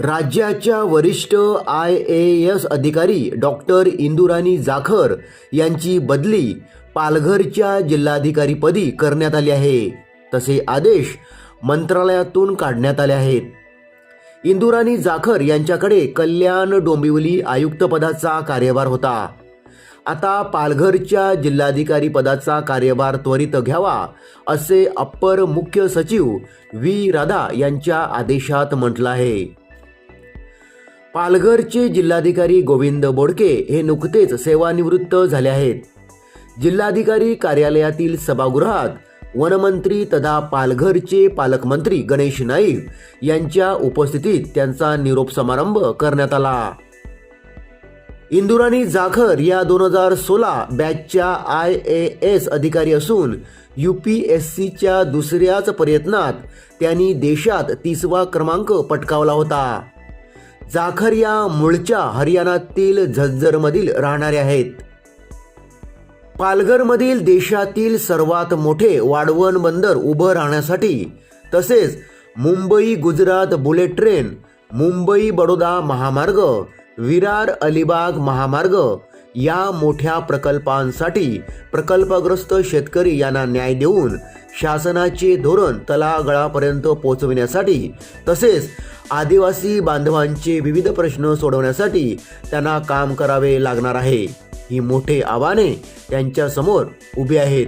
राज्याच्या वरिष्ठ I A S अधिकारी डॉक्टर इंदुराणी जाखर यांची बदली पालघरच्या जिल्हाधिकारीपदी करण्यात आली आहे. तसे आदेश मंत्रालयातून काढण्यात आले आहेत. इंदुराणी जाखर यांच्याकडे कल्याण डोंबिवली आयुक्तपदाचा कार्यभार होता. आता पालघरच्या जिल्हाधिकारी पदाचा कार्यभार त्वरित घ्यावा असे अप्पर मुख्य सचिव व्ही राधा यांच्या आदेशात म्हटलं आहे. पालघरचे जिल्हाधिकारी गोविंद बोडके हे नुकतेच सेवानिवृत्त झाले आहेत. जिल्हाधिकारी कार्यालयातील सभागृहात वनमंत्री तथा पालघरचे पालकमंत्री गणेश नाईक यांच्या उपस्थितीत त्यांचा निरोप समारंभ करण्यात आला. इंदुराणी जाखर या दोन हजार सोळा बॅचच्या आय ए एस अधिकारी असून यू पी एस सीच्या दुसऱ्याच प्रयत्नात त्यांनी देशात तिसवा क्रमांक पटकावला होता. जाखर या मूळच्या हरियाणातील झज्जरमधील राहणारे आहेत. पालघरमधील देशातील सर्वात मोठे वाढवण बंदर उभं राहण्यासाठी तसेच मुंबई गुजरात बुलेट ट्रेन मुंबई बडोदा महामार्ग विरार अलिबाग महामार्ग या मोठ्या प्रकल्पांसाठी प्रकल्पग्रस्त शेतकरी यांना न्याय देऊन शासनाचे धोरण तलागळापर्यंत पोहोचविण्यासाठी तसेच आदिवासी बांधवांचे विविध प्रश्न सोडवण्यासाठी त्यांना काम करावे लागणार आहे. ही मोठे आव्हाने त्यांच्यासमोर उभी आहेत.